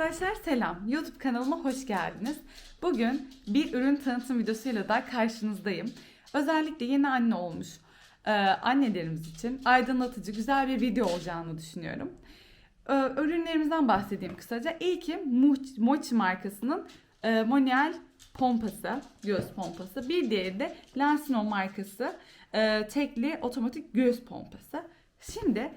Arkadaşlar selam. YouTube kanalıma hoş geldiniz. Bugün bir ürün tanıtım videosuyla da karşınızdayım. Özellikle yeni anne olmuş e, annelerimiz için aydınlatıcı güzel bir video olacağını düşünüyorum. E, ürünlerimizden bahsedeyim kısaca. İlki Mochi markasının e, Monial pompası, göğüs pompası. Bir diğeri de Lansino markası e, tekli otomatik göğüs pompası. Şimdi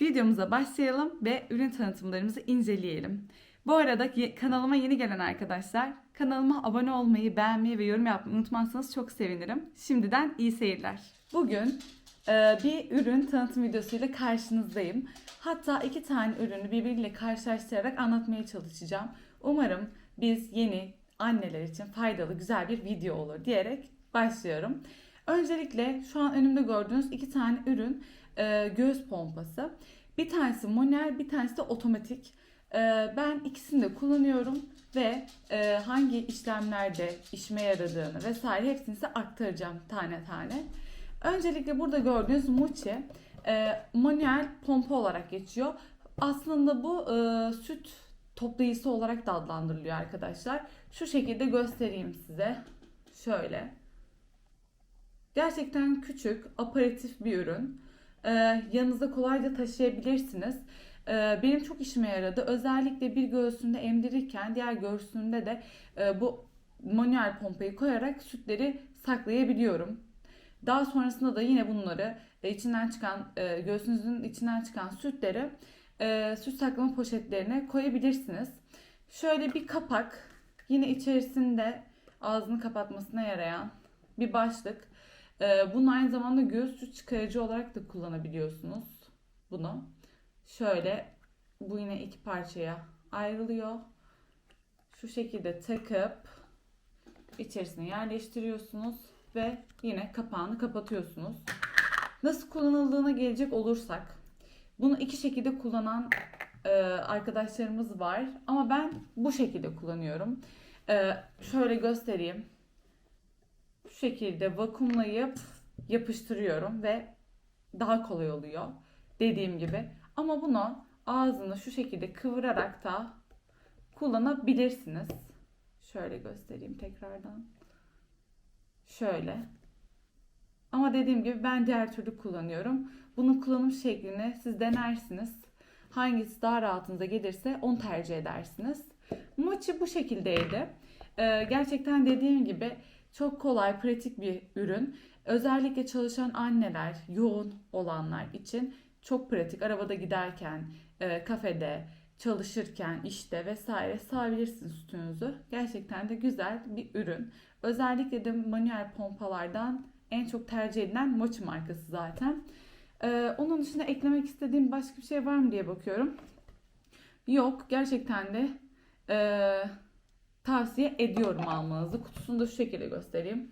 videomuza başlayalım ve ürün tanıtımlarımızı inceleyelim. Bu arada kanalıma yeni gelen arkadaşlar kanalıma abone olmayı, beğenmeyi ve yorum yapmayı unutmazsanız çok sevinirim. Şimdiden iyi seyirler. Bugün e, bir ürün tanıtım videosuyla karşınızdayım. Hatta iki tane ürünü birbiriyle karşılaştırarak anlatmaya çalışacağım. Umarım biz yeni anneler için faydalı güzel bir video olur diyerek başlıyorum. Öncelikle şu an önümde gördüğünüz iki tane ürün e, göğüs pompası. Bir tanesi manuel, bir tanesi de otomatik. E, ben ikisini de kullanıyorum ve e, hangi işlemlerde işime yaradığını vesaire hepsini size aktaracağım tane tane. Öncelikle burada gördüğünüz Muchi e, manuel pompa olarak geçiyor. Aslında bu e, süt toplayıcısı olarak da adlandırılıyor arkadaşlar. Şu şekilde göstereyim size. Şöyle. Gerçekten küçük, aparatif bir ürün. Ee, yanınızda kolayca taşıyabilirsiniz. Ee, benim çok işime yaradı. Özellikle bir göğsünde emdirirken diğer göğsünde de e, bu manuel pompayı koyarak sütleri saklayabiliyorum. Daha sonrasında da yine bunları e, içinden çıkan e, göğsünüzün içinden çıkan sütleri süt saklama poşetlerine koyabilirsiniz. Şöyle bir kapak, yine içerisinde ağzını kapatmasına yarayan bir başlık. Ee, Bunu aynı zamanda göğüs süt çıkarıcı olarak da kullanabiliyorsunuz bunu. Şöyle bu yine iki parçaya ayrılıyor. Şu şekilde takıp içerisine yerleştiriyorsunuz ve yine kapağını kapatıyorsunuz. Nasıl kullanıldığına gelecek olursak bunu iki şekilde kullanan e, arkadaşlarımız var ama ben bu şekilde kullanıyorum. E, şöyle göstereyim şu şekilde vakumlayıp yapıştırıyorum ve daha kolay oluyor dediğim gibi. Ama bunu ağzını şu şekilde kıvırarak da kullanabilirsiniz. Şöyle göstereyim tekrardan. Şöyle. Ama dediğim gibi ben diğer türlü kullanıyorum. Bunun kullanım şeklini siz denersiniz. Hangisi daha rahatınıza gelirse onu tercih edersiniz. Mochi bu şekildeydi. Ee, gerçekten dediğim gibi çok kolay, pratik bir ürün. Özellikle çalışan anneler, yoğun olanlar için çok pratik. Arabada giderken, e, kafede, çalışırken, işte vesaire sağabilirsiniz sütünüzü. Gerçekten de güzel bir ürün. Özellikle de manuel pompalardan en çok tercih edilen Mochi markası zaten. Ee, onun dışında eklemek istediğim başka bir şey var mı diye bakıyorum. Yok, gerçekten de e, tavsiye ediyorum almanızı. Kutusunu da şu şekilde göstereyim.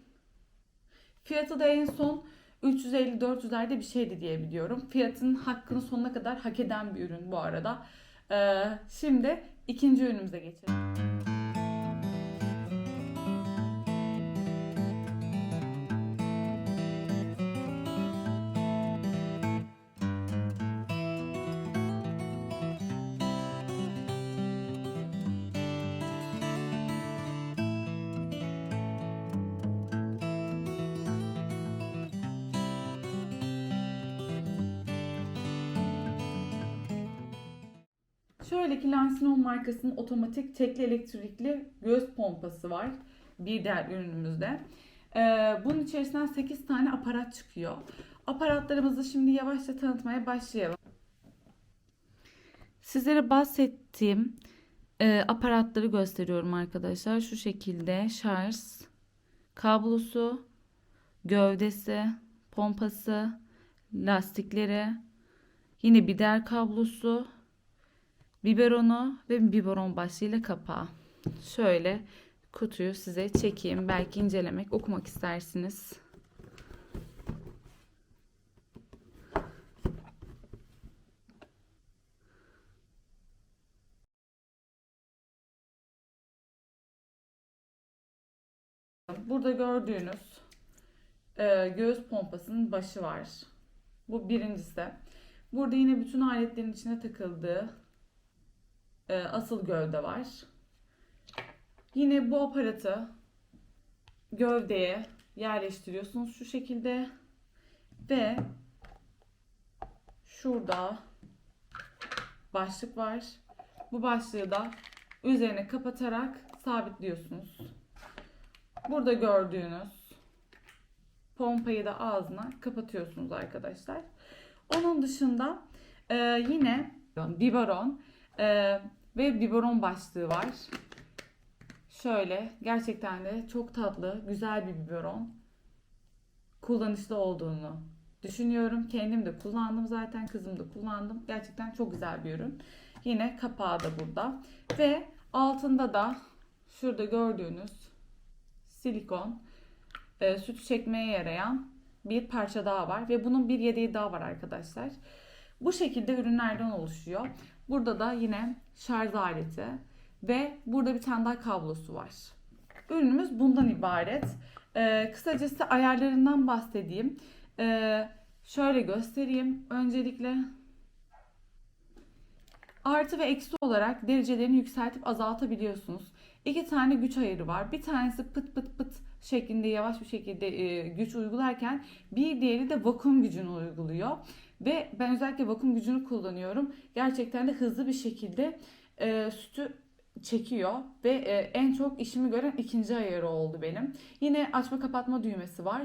Fiyatı da en son 350-400'lerde bir şeydi diye biliyorum. Fiyatının hakkını sonuna kadar hak eden bir ürün bu arada. Ee, şimdi ikinci ürünümüze geçelim. Şöyle ki Lansino markasının otomatik tekli elektrikli göğüs pompası var. Bir diğer ürünümüzde. Ee, bunun içerisinden 8 tane aparat çıkıyor. Aparatlarımızı şimdi yavaşça tanıtmaya başlayalım. Sizlere bahsettiğim e, aparatları gösteriyorum arkadaşlar. Şu şekilde şarj, kablosu, gövdesi, pompası, lastikleri, yine bir diğer kablosu, biberonu ve biberon başlığıyla kapağı. Şöyle kutuyu size çekeyim. Belki incelemek, okumak istersiniz. Burada gördüğünüz e, göğüs pompasının başı var. Bu birincisi. Burada yine bütün aletlerin içine takıldığı e, asıl gövde var. Yine bu aparatı gövdeye yerleştiriyorsunuz şu şekilde ve şurada başlık var. Bu başlığı da üzerine kapatarak sabitliyorsunuz. Burada gördüğünüz pompayı da ağzına kapatıyorsunuz arkadaşlar. Onun dışında e, yine biberon e, ve biberon başlığı var. Şöyle gerçekten de çok tatlı, güzel bir biberon. Kullanışlı olduğunu düşünüyorum. Kendim de kullandım zaten, kızım da kullandım. Gerçekten çok güzel bir ürün. Yine kapağı da burada. Ve altında da şurada gördüğünüz silikon e, süt çekmeye yarayan bir parça daha var. Ve bunun bir yedeği daha var arkadaşlar. Bu şekilde ürünlerden oluşuyor. Burada da yine şarj aleti ve burada bir tane daha kablosu var. Ürünümüz bundan ibaret. Ee, kısacası ayarlarından bahsedeyim. Ee, şöyle göstereyim. Öncelikle artı ve eksi olarak derecelerini yükseltip azaltabiliyorsunuz. İki tane güç ayarı var. Bir tanesi pıt pıt pıt şeklinde yavaş bir şekilde e, güç uygularken bir diğeri de vakum gücünü uyguluyor. Ve ben özellikle vakum gücünü kullanıyorum. Gerçekten de hızlı bir şekilde e, sütü çekiyor ve e, en çok işimi gören ikinci ayarı oldu benim. Yine açma kapatma düğmesi var.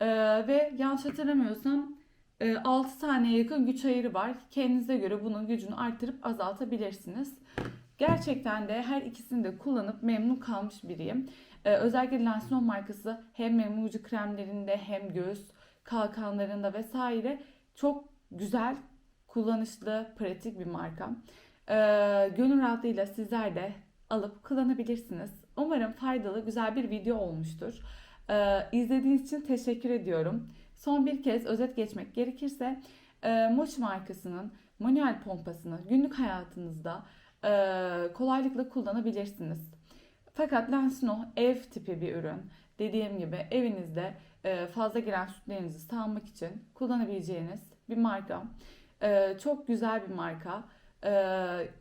E, ve yanlış hatırlamıyorsam e, 6 taneye yakın güç ayarı var. Kendinize göre bunun gücünü artırıp azaltabilirsiniz. Gerçekten de her ikisini de kullanıp memnun kalmış biriyim. E, özellikle Lancome markası hem nemlucu kremlerinde hem göğüs kalkanlarında vesaire çok güzel, kullanışlı, pratik bir marka. Ee, gönül rahatlığıyla sizler de alıp kullanabilirsiniz. Umarım faydalı, güzel bir video olmuştur. Ee, izlediğiniz için teşekkür ediyorum. Son bir kez özet geçmek gerekirse e, Moç markasının manuel pompasını günlük hayatınızda e, kolaylıkla kullanabilirsiniz. Fakat Lansino ev tipi bir ürün. Dediğim gibi evinizde e, fazla giren sütlerinizi sağlamak için kullanabileceğiniz bir marka. E, çok güzel bir marka. E,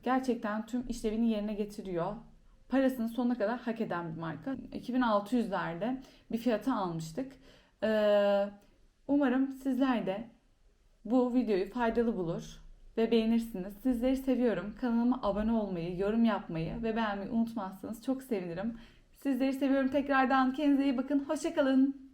gerçekten tüm işlevini yerine getiriyor. Parasını sonuna kadar hak eden bir marka. 2600'lerde bir fiyata almıştık. Umarım sizler de bu videoyu faydalı bulur ve beğenirsiniz. Sizleri seviyorum. Kanalıma abone olmayı, yorum yapmayı ve beğenmeyi unutmazsanız çok sevinirim. Sizleri seviyorum tekrardan. Kendinize iyi bakın. Hoşçakalın.